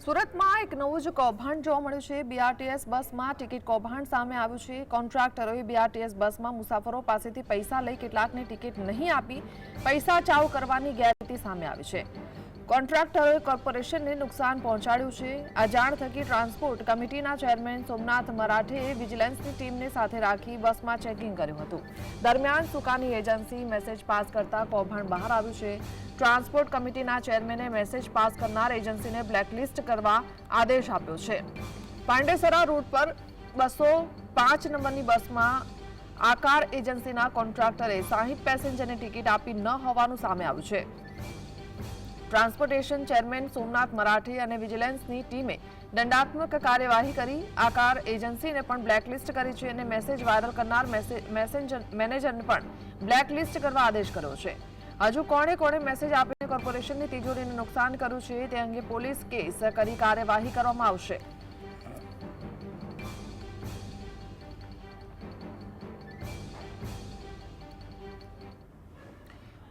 સુરતમાં એક નવું જ કૌભાંડ જોવા મળ્યું છે. બીઆરટીએસ બસમાં ટિકિટ કૌભાંડ સામે આવ્યું છે. કોન્ટ્રાક્ટરોએ બીઆરટીએસ બસમાં મુસાફરો પાસેથી પૈસા લઈ કેટલાકને ટિકિટ નહીં આપી. પૈસા ચાવ કરવાની ગેરરીતિ સામે આવી છે. કોન્ટ્રાક્ટરોએ કોર્પોરેશનને નુકસાન પહોંચાડ્યું છે. આ જાણ થકી ટ્રાન્સપોર્ટ કમિટીના ચેરમેન સોમનાથ મરાઠેએ વિજિલન્સની ટીમને સાથે રાખી બસમાં ચેકિંગ કર્યું હતું. દરમિયાન સુકાની એજન્સી મેસેજ પાસ કરતા કૌભાંડ બહાર આવ્યું છે. ટ્રાન્સપોર્ટ કમિટીના ચેરમેને મેસેજ પાસ કરનાર એજન્સીને બ્લેકલિસ્ટ કરવા આદેશ આપ્યો છે. પાંડેસરા રૂટ પર બસો પાંચ નંબરની બસમાં આકાર એજન્સીના કોન્ટ્રાક્ટરે સાહીઠ પેસેન્જરને ટિકિટ આપી ન હોવાનું સામે આવ્યું છે. ટ્રાન્સપોર્ટેશન ચેરમેન સોમનાથ મરાઠી અને વિજિલન્સની ટીમે દંડાત્મક કાર્યવાહી કરી. આકાર એજન્સીને પણ બ્લેકલિસ્ટ કરી છે અને મેસેજ વાયરલ કરનાર મેસે- મેસેન્જર, મેનેજરને પણ બ્લેકલિસ્ટ કરવા આદેશ કર્યો છે. હજુ કોણે કોણે મેસેજ આપીને કોર્પોરેશનની તિજોરીને નુકસાન કર્યું છે તે અંગે પોલીસ કેસ કરી કાર્યવાહી કરવામાં આવશે.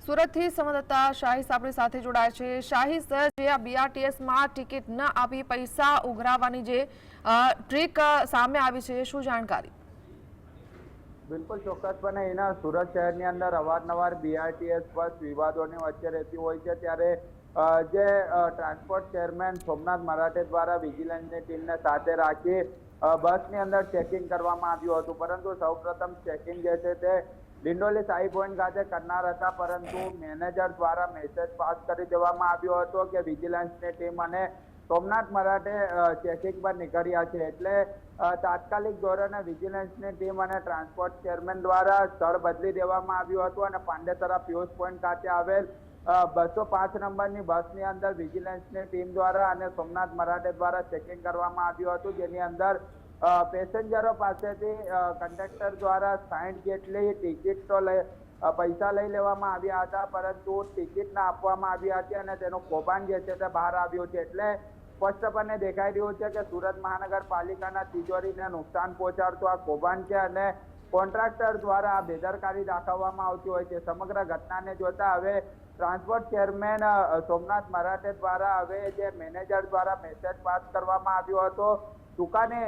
સુરતથી સંવાદદાતા શાહીસ આપણી સાથે જોડાય છે. શાહીસ જે આ બીઆરટીએસમાં ટિકિટ ન આપી પૈસા ઉઘરાવવાની જે ટ્રીક સામે આવી છે, શું જાણકારી? બિલકુલ ચોક્કસપણે એના સુરત શહેરની અંદર અવારનવાર બીઆરટીએસ બસ વિવાદોની વચ્ચે રહેતી હોય છે. ત્યારે જે ટ્રાન્સપોર્ટ ચેરમેન સોમનાથ મરાઠે દ્વારા વિજિલન્સની ટીમને સાથે રાખી બસની અંદર ચેકિંગ કરવામાં આવ્યું હતું. પરંતુ સૌપ્રથમ ચેકિંગ જે છે તે ડિંડોલી સાઈ પોઈન્ટ ખાતે કરનાર હતા, પરંતુ મેનેજર દ્વારા મેસેજ પાસ કરી દેવામાં આવ્યો હતો કે વિજિલન્સની ટીમ અને સોમનાથ મરાઠે ચેકિંગ પર નીકળ્યા છે. એટલે તાત્કાલિક ધોરણે વિજિલન્સની ટીમ અને ટ્રાન્સપોર્ટ ચેરમેન દ્વારા સ્થળ બદલી દેવામાં આવ્યું હતું અને પાંડેસરા પિયુષ પોઈન્ટ ખાતે આવેલ બસો પાંચ નંબરની બસની અંદર વિજિલન્સની ટીમ દ્વારા અને સોમનાથ મરાઠે દ્વારા ચેકિંગ કરવામાં આવ્યું હતું, જેની અંદર પેસેન્જરો પાસેથી કંડક્ટર દ્વારા સાઠ જેટલી ટિકિટો લઈ પૈસા લઈ લેવામાં આવ્યા હતા, પરંતુ ટિકિટ ના આપવામાં આવી હતી અને તેનું કૌભાંડ જે છે તે બહાર આવ્યું છે. એટલે સ્પષ્ટપણે દેખાઈ રહ્યું છે કે સુરત મહાનગરપાલિકાના તિજોરીને નુકસાન પહોંચાડતું આ કૌભાંડ છે અને કોન્ટ્રાક્ટર દ્વારા બેદરકારી દાખવવામાં આવતી હોય છે. સમગ્ર ઘટનાને જોતા હવે ટ્રાન્સપોર્ટ ચેરમેન સોમનાથ મરાઠે દ્વારા હવે જે મેનેજર દ્વારા મેસેજ પાસ કરવામાં આવ્યો હતો દુકાને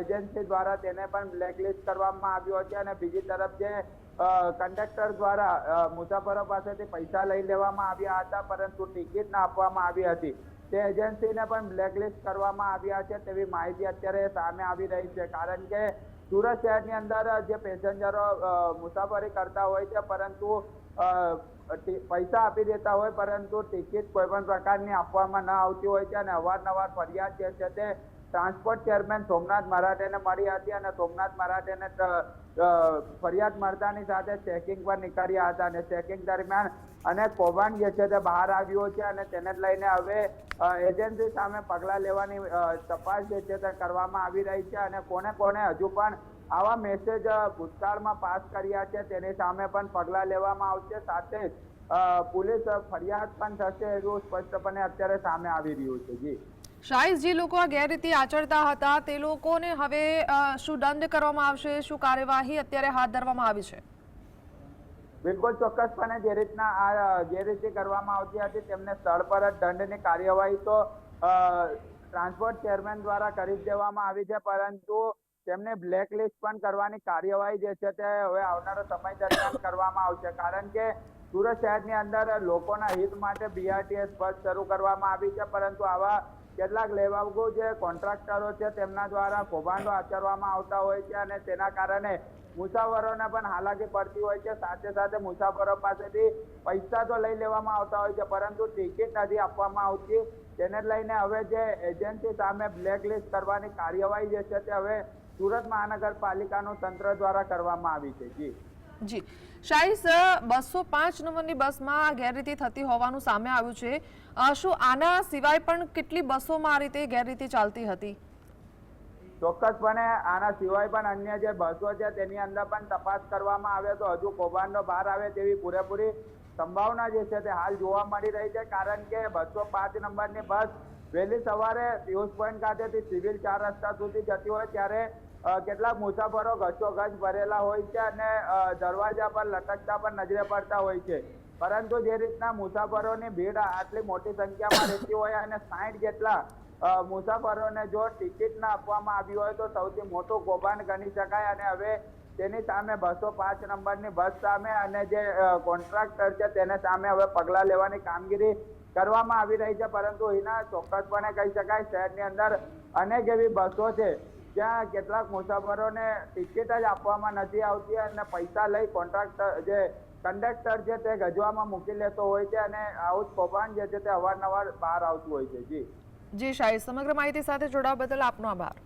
એજન્સી દ્વારા તેને પણ બ્લેકલિસ્ટ કરવામાં આવ્યો છે અને બીજી તરફ જે કંડક્ટર દ્વારા મુસાફરો પાસેથી પૈસા લઈ લેવામાં આવ્યા હતા, પરંતુ ટિકિટ ના આપવામાં આવી હતી. તે એજન્સીને પણ બ્લેકલિસ્ટ કરવામાં આવ્યા છે તેવી માહિતી અત્યારે સામે આવી રહી છે, કારણ કે સુરત શહેરની અંદર જે પેસેન્જરો મુસાફરી કરતા હોય છે, પરંતુ પૈસા આપી દેતા હોય, પરંતુ ટિકિટ કોઈ પણ પ્રકારની આપવામાં ન આવતી હોય છે અને અવારનવાર ફરિયાદ જે છે તે ટ્રાન્સપોર્ટ ચેરમેન સોમનાથ મરાઠેને મળી હતી અને સોમનાથ મરાઠેને ફરિયાદ મળતાની સાથે ચેકિંગ પર નીકળ્યા હતા અને ચેકિંગ દરમિયાન અને કૌભાંડ જે છે તે બહાર આવ્યો છે અને તેને લઈને હવે એજન્સી સામે પગલાં લેવાની તપાસ જે છે તે કરવામાં આવી રહી છે અને કોને કોને હજુ પણ આવા મેસેજ ભૂતકાળમાં પાસ કર્યા છે તેની સામે પણ પગલાં લેવામાં આવશે. સાથે જ પોલીસ ફરિયાદ પણ થશે એવું સ્પષ્ટપણે અત્યારે સામે આવી રહ્યું છે. જી. શાહીસ જે લોકો આ ગેરરીતિ આચરતા હતા, તે લોકોને હવે શું દંડ કરવામાં આવશે, શું કાર્યવાહી અત્યારે હાથ ધરવામાં આવી છે? બિલકુલ ચોક્કસપણે જે રીતના આ જે રીતે કરવામાં આવતી હતી, તેમને સ્થળ પર જ દંડની કાર્યવાહી તો ટ્રાન્સપોર્ટ ચેરમેન દ્વારા કરી દેવામાં આવી છે, પરંતુ તેમને બ્લેકલિસ્ટ પણ કરવાની કાર્યવાહી જે છે તે હવે આવનારો સમય દરમિયાન કરવામાં આવશે. કારણ કે સુરત શહેરની અંદર લોકોના હિત માટે બીઆરટીએસ બસ શરૂ કરવામાં આવી છે, પરંતુ આવા કેટલાક લેવાગો જે કોન્ટ્રાક્ટરો છે તેમના દ્વારા કૌભાંડો આચરવામાં આવતા હોય છે અને તેના કારણે મુસાફરોને પણ હાલાકી પડતી હોય છે. સાથે સાથે મુસાફરો પાસેથી પૈસા તો લઈ લેવામાં આવતા હોય છે, પરંતુ ટિકિટ નથી આપવામાં આવતી. તેને લઈને હવે જે એજન્સી સામે બ્લેકલિસ્ટ કરવાની કાર્યવાહી જે છે તે હવે સુરત મહાનગરપાલિકાનું તંત્ર દ્વારા કરવામાં આવી છે. જી. જી. શાહીસ બસો પાંચ નંબરની બસમાં ગેરરીતિ થતી હોવાનું સામે આવ્યું છે. શું આના સિવાય પણ કેટલી બસોમાં આ રીતે ગેરરીતિ ચાલતી હતી? ચોક્કસપણે આના સિવાય પણ અન્ય જે બસો છે તેની અંદર પણ તપાસ કરવામાં આવે તો હજુ કૌભાંડો બહાર આવે તેવી પૂરેપૂરી સંભાવના જે છે તે હાલ જોવા મળી રહી છે. કારણ કે બસો પાંચ નંબરની બસ વહેલી સવારે પિયુષ પોઈન્ટ ખાતેથી સિવિલ ચાર રસ્તા સુધી જતી હોય ત્યારે કેટલાક મુસાફરો ગચોગચ ભરેલા હોય છે અને દરવાજા પર લટકતા પણ નજરે પડતા હોય છે. પરંતુ જે રીતના મુસાફરોની ભીડ આટલી મોટી સંખ્યામાં રહેતી હોય અને સાઠ જેટલા મુસાફરોને જો ટિકિટ ના આપવામાં આવી હોય તો સૌથી મોટું કૌભાંડ ગણી શકાય અને હવે તેની સામે બસો પાંચ નંબરની બસ સામે અને જે કોન્ટ્રાક્ટર છે તેને સામે હવે પગલાં લેવાની કામગીરી કરવામાં આવી રહી છે. પરંતુ એના ચોક્કસપણે કહી શકાય શહેરની અંદર અનેક એવી બસો છે જ્યાં કેટલાક મુસાફરોને ટિકિટ જ આપવામાં નથી આવતી અને પૈસા લઈ કોન્ટ્રાક્ટર જે કંડક્ટર છે તે ગજવામાં મૂકી લેતો હોય છે અને આવું જ કૌભાંડ જે છે તે અવારનવાર બહાર આવતું હોય છે. જી. જી, શાહી, સમગ્ર માહિતી સાથે જોડાવા બદલ આપનો આભાર.